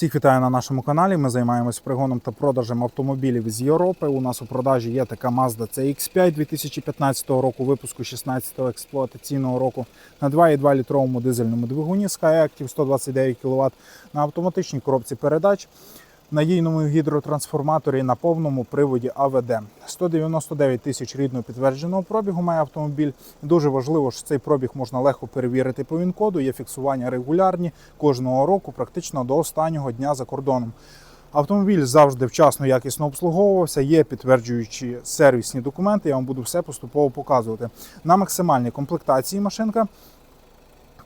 Всіх вітаю на нашому каналі. Ми займаємось пригоном та продажем автомобілів з Європи. У нас у продажі є така Mazda CX5 2015 року, випуску 16-го експлуатаційного року на 2,2 літровому дизельному двигуні Skyactiv 129 кВт на автоматичній коробці передач. Надійному гідротрансформаторі на повному приводі АВД. 199 тисяч рідного підтвердженого пробігу має автомобіль. Дуже важливо, що цей пробіг можна легко перевірити по ВІН-коду. Є фіксування регулярні кожного року, практично до останнього дня за кордоном. Автомобіль завжди вчасно якісно обслуговувався, є підтверджуючі сервісні документи. Я вам буду все поступово показувати. На максимальній комплектації машинка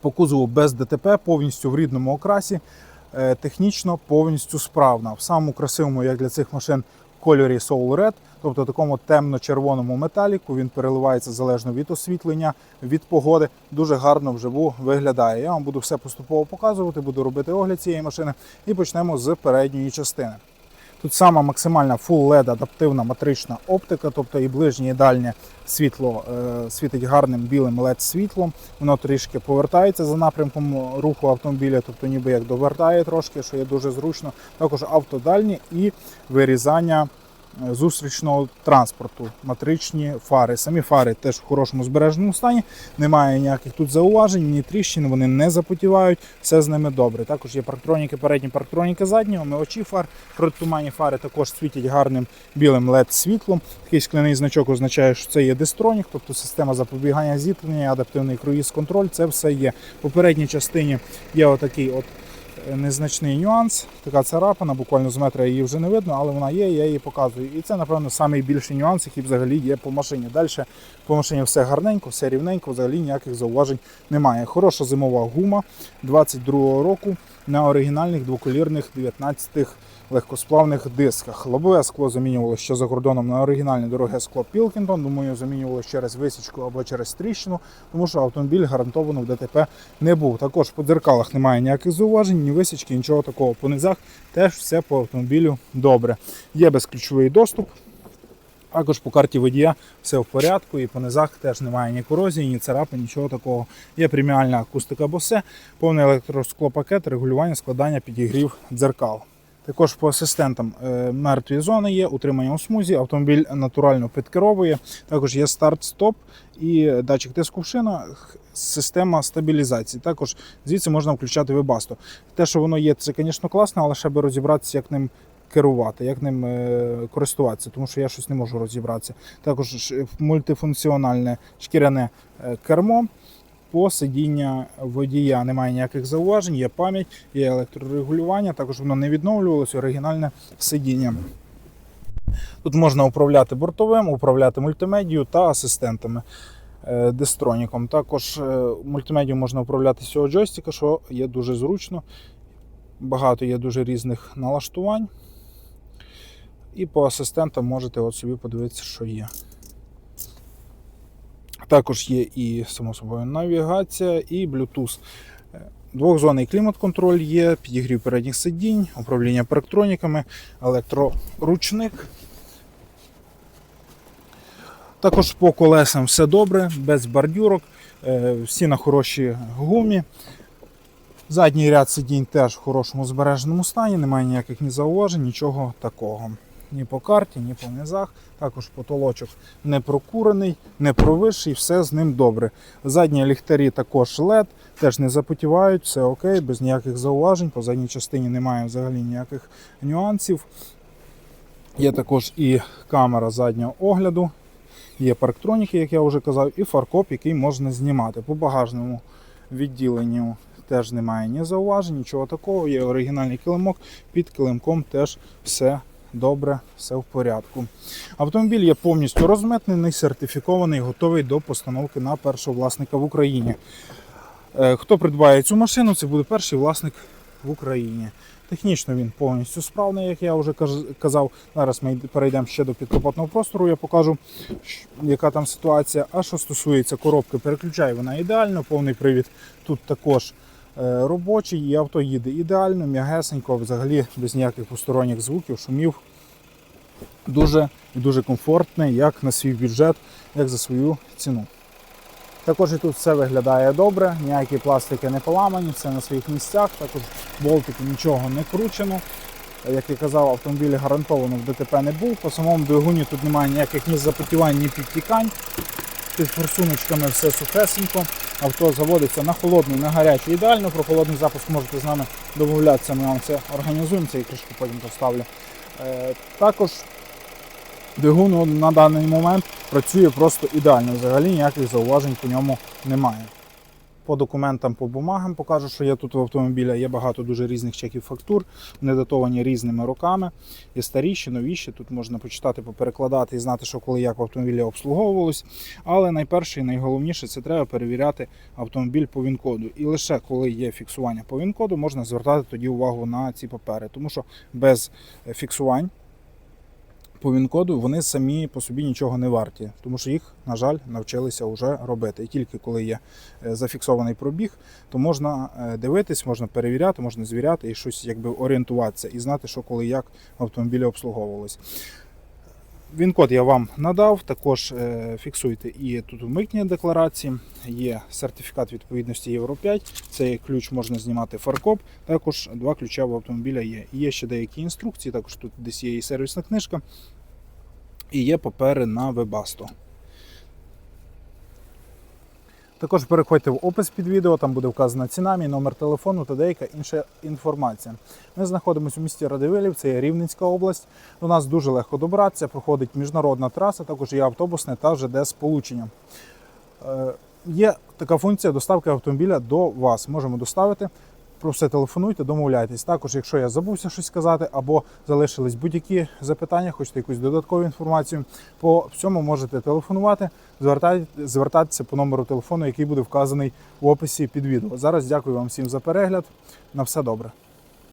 по кузову без ДТП, повністю в рідному окрасі, технічно повністю справна. В самому красивому, як для цих машин, кольорі Soul Red, тобто такому темно-червоному металіку. Він переливається залежно від освітлення, від погоди. Дуже гарно вживу виглядає. Я вам буду все поступово показувати, буду робити огляд цієї машини і почнемо з передньої частини. Тут сама максимальна Full LED адаптивна матрична оптика, тобто і ближнє, і дальнє світло е, світить гарним білим LED світлом. Воно трішки повертається за напрямком руху автомобіля, тобто ніби як довертає трошки, що є дуже зручно. Також автодальні і вирізання зустрічного транспорту, матричні фари. Самі фари теж в хорошому збереженому стані, немає ніяких тут зауважень, ні тріщин, вони не запотівають, все з ними добре. Також є парктроніки передні, парктроніки задні, омивачі фар, протитуманні фари також світять гарним білим LED світлом. Такий скляний значок означає, що це є дистронік, тобто система запобігання зіткнення, адаптивний круїз контроль, це все є. У передній частині є отакий от е, незначний нюанс, така царапина, буквально з метра її вже не видно, але вона є, я її показую. І це, напевно, найбільший нюанс, який взагалі є по машині. Далі по машині все гарненько, все рівненько, взагалі ніяких зауважень немає. Хороша зимова гума 22-го року на оригінальних двоколірних 19-х легкосплавних дисках. Лобове скло замінювало ще за кордоном на оригінальне дороге скло Пілкінтон. Думаю, замінювало через висічку або через тріщину, тому що автомобіль гарантовано в ДТП не був. Також по дзеркалах немає ніяких зауважень, ні висічки, нічого такого. По низах теж все по автомобілю добре. Є безключовий доступ. Також по карті водія все в порядку, і по низах теж немає ні корозії, ні царапин, нічого такого. Є преміальна акустика босе, повний електросклопакет, регулювання складання підігрів дзеркал. Також по асистентам е, мертві зони є, утримання у смузі, автомобіль натурально підкеровує. Також є старт-стоп і датчик тиску в шинах, система стабілізації. Також звідси можна включати вебасту. Те, що воно є, це, звісно, класно, але ще би розібратися, як ним керувати, як ним е, користуватися, тому що я щось не можу розібратися. Також мультифункціональне шкіряне е, кермо. По сидіння водія немає ніяких зауважень, є пам'ять, є електрорегулювання, також воно не відновлювалося, оригінальне сидіння. Тут можна управляти бортовим, управляти мультимедією та асистентами е, дистроніком. Також е, мультимедію можна управляти з цього джойстика, що є дуже зручно. Багато є дуже різних налаштувань. І по асистентам можете от собі подивитися, що є. Також є і, само собою, навігація, і Bluetooth. Е, Двохзонний клімат-контроль є, підігрів передніх сидінь, управління парктроніками, електроручник. Також по колесам все добре, без бордюрок, е, всі на хорошій гумі. Задній ряд сидінь теж в хорошому збереженому стані, немає ніяких ні зауважень, нічого такого. Ні по карті, ні по низах. Також потолочок не прокурений, не провисший, все з ним добре. Задні ліхтарі також LED, теж не запотівають, все окей, без ніяких зауважень. По задній частині немає взагалі ніяких нюансів. Є також і камера заднього огляду, є парктроніки, як я вже казав, і фаркоп, який можна знімати. По багажному відділенню теж немає ні зауважень, нічого такого. Є оригінальний килимок, під килимком теж все добре, все в порядку. Автомобіль є повністю розмитнений, сертифікований, готовий до постановки на першого власника в Україні. Е, Хто придбає цю машину, це буде перший власник в Україні. Технічно він повністю справний, як я вже казав. Зараз ми перейдемо ще до підкапотного простору, я покажу, яка там ситуація. А що стосується коробки, переключає вона ідеально, повний привід тут також робочий, і авто їде ідеально, м'ягесенько, взагалі без ніяких посторонніх звуків, шумів. Дуже і дуже комфортне, як на свій бюджет, як за свою ціну. Також і тут все виглядає добре, ніякі пластики не поламані, все на своїх місцях. Також болтики нічого не кручено. Як я казав, автомобіль гарантовано в ДТП не був. По самому двигуні тут немає ніяких ні запотівань, ні підтікань. Під форсуночками все сухесенько. Авто заводиться на холодний, на гарячий. Ідеально про холодний запуск можете з нами домовлятися. Ми вам це організуємо, цей кришку потім поставлю. Е, також двигун на даний момент працює просто ідеально. Взагалі ніяких зауважень по ньому немає. По документам, по бумагам покажу, що є тут в автомобіля. Є багато дуже різних чеків фактур, вони датовані різними роками. Є старіші, новіші. Тут можна почитати, поперекладати і знати, що коли як в автомобілі обслуговувалось. Але найперше і найголовніше це треба перевіряти автомобіль по ВІН-коду. І лише коли є фіксування по ВІН-коду, можна звертати тоді увагу на ці папери, тому що без е, фіксувань по ВІН-коду вони самі по собі нічого не варті, тому що їх, на жаль, навчилися вже робити. І тільки коли є е, зафіксований пробіг, то можна е, дивитись, можна перевіряти, можна звіряти і щось якби орієнтуватися і знати, що коли як в автомобілі обслуговувалось. Він-код я вам надав, також е, фіксуйте і тут у митній декларації є сертифікат відповідності Євро 5. Цей ключ можна знімати фаркоп. Також два ключа в автомобіля є. Є ще деякі інструкції, також тут десь є і сервісна книжка, і є папери на Webasto. Також переходьте в опис під відео, там буде вказана ціна, мій номер телефону та деяка інша інформація. Ми знаходимося у місті Радивилів, це є Рівненська область. До нас дуже легко добратися, проходить міжнародна траса, також є автобусне та ЖД сполучення. Е, Є така функція доставки автомобіля до вас. Можемо доставити. Про все телефонуйте, домовляйтесь. Також, якщо я забувся щось сказати, або залишились будь-які запитання, хочете якусь додаткову інформацію, по всьому можете телефонувати, звертати- звертатися по номеру телефону, який буде вказаний в описі під відео. Зараз дякую вам всім за перегляд. На все добре.